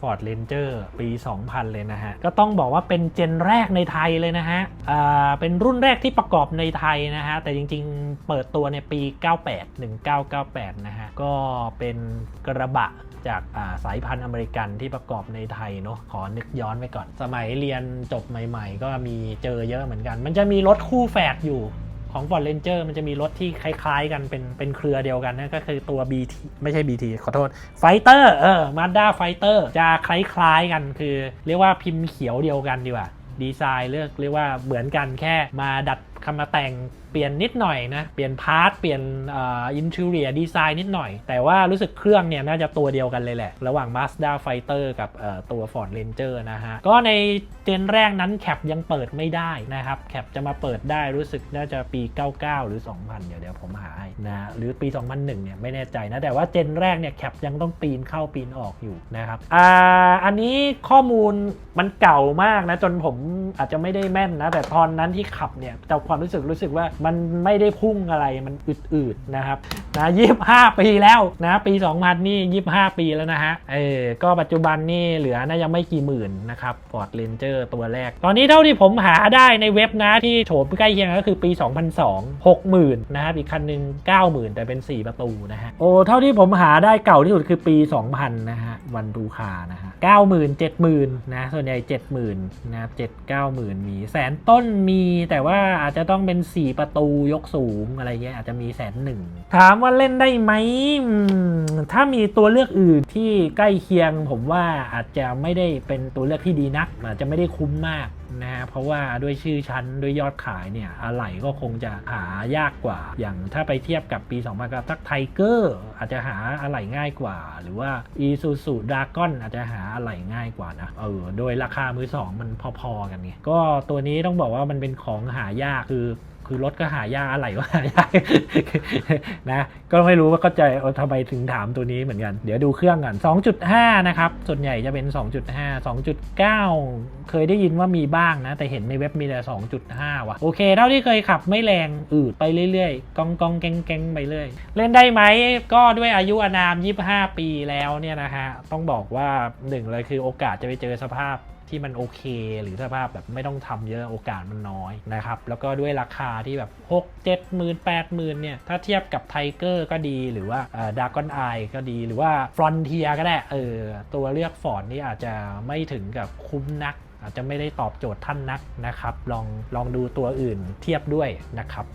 ฟอร์ดเรนเจอร์ปี 2000 เลยนะฮะ ก็ต้องบอกว่าเป็นเจนแรกในไทยเลยนะฮะเป็นรุ่นแรกที่ประกอบในไทยนะฮะ แต่จริงๆ เปิดตัวในปี 98 1998 นะฮะ ก็เป็นกระบะจากาสายพันธุ์อเมริกันที่ประกอบในไทยเนาะขอนึกย้อนไปก่อน สมัยเรียนจบใหม่ ๆ ก็มีเจอเยอะเหมือนกัน มันจะมีรถคู่แฝดอยู่ ของ Ford Ranger มันจะมีรถที่คล้ายๆ กันเป็นเป็นเครือเดียวกันนะก็คือตัว BT ไม่ใช่ BT ขอโทษ Fighter เออ Mazda Fighter จะคล้ายๆกันคือ เรียกว่าพิมพ์เขียวเดียวกันดีกว่าดีไซน์เลือกเรียกว่าเหมือนกันแค่มาดัด คำมาแต่งเปลี่ยนนิดหน่อยนะ เปลี่ยนพาร์ทเปลี่ยนอินเทอร์เนียดีไซน์นิดหน่อย แต่ว่ารู้สึกเครื่องเนี่ยน่าจะตัวเดียวกันเลยแหละ ระหว่าง Mazda Fighter กับเอ่อตัว Ford Ranger นะฮะ ก็ในเจนแรกนั้นแคปยังเปิดไม่ได้นะครับแคปจะมาเปิดได้รู้สึกน่าจะปี 99 หรือ 2000 เดี๋ยวเดี๋ยวผมหาให้นะหรือปี 2001 เนี่ยไม่แน่ใจนะ แต่ว่าเจนแรกเนี่ยแคปยังต้องปีนเข้าปีนออกอยู่นะครับอ่าอันนี้ข้อมูลมันเก่ามากนะ จนผมอาจจะไม่ได้แม่นนะ แต่ตอนนั้นที่ขับเนี่ยจากความรู้สึกรู้สึกว่ามันไม่ได้พุ่งอะไรมันอืดๆนะครับนะ25ปีแล้วนะปี 2000 นี่25ปีแล้วนะฮะเออก็ปัจจุบันนี่เหลือน่าจะไม่กี่หมื่นนะครับ Ford Ranger ตัวแรก ตอนนี้เท่าที่ผมหาได้ในเว็บนะที่โฉมใกล้เคียงก็คือปี 2002 60,000นะครับอีกคันหนึ่ง90,000 แต่เป็น 4 ประตูนะฮะโอ้เท่าที่ผมหาได้เก่าที่สุดคือปี 2000 นะฮะวันดูคานะฮะ90,000 70,000นะส่วนใหญ่ 70,000นะ7 90,000 มีแสนต้นมีแต่ว่าอาจจะจะต้องเป็น 4 ประตูยกสูงอะไรเงี้ยอาจจะมีแสนหนึ่งถามว่าเล่นได้ไหมถ้ามีตัวเลือกอื่นที่ใกล้เคียง ผมว่าอาจจะไม่ได้เป็นตัวเลือกที่ดีนักอาจจะไม่ได้คุ้มมากนะฮะเพราะว่าด้วยชื่อชั้นด้วยยอดขายเนี่ยอะไหล่ก็คงจะหายากกว่า อย่างถ้าไปเทียบกับปี 2000กับทักไทเกอร์อาจจะหาอะไหล่ง่ายกว่า หรือว่า i s u z u d r a g o n อาจจะหาอะไหล่ง่ายกว่านะเออโดยราคามือสองมันพอๆกันไงก็ตัวนี้ต้องบอกว่ามันเป็นของหายากคือ คือรถก็หายากอะไรก็หายากนะก็ไม่รู้ว่าเข้าใจเออทำไมถึงถามตัวนี้เหมือนกัน เดี๋ยวดูเครื่องกัน 2.5 นะครับ ส่วนใหญ่จะเป็น 2.5 2.9 เคยได้ยินว่ามีบ้างนะ แต่เห็นในเว็บมีแต่ 2.5 ว่ะ โอเค เท่าที่เคยขับไม่แรงอืดไปเรื่อยๆกองกองแกงแกงไปเรื่อยเล่นได้ไหมก็ด้วยอายุอานาม 25 ปีแล้วเนี่ยนะฮะต้องบอกว่าหนึ่งเลยคือโอกาสจะไปเจอสภาพ ที่มันโอเค หรือสภาพแบบไม่ต้องทำเยอะโอกาสมันน้อยนะครับแล้วก็ด้วยราคาที่แบบ6 7หมื่น8หมื่นเนี่ยถ้าเทียบกับไทเกอร์ก็ดีหรือว่าดากอนไอก็ดีหรือว่าฟรอนเทียก็ได้เออตัวเลือกฟอร์ดนี่อาจจะไม่ถึงกับคุ้มนักอาจจะไม่ได้ตอบโจทย์ท่านนักนะครับ ลองลองดูตัวอื่นเทียบด้วยนะครับ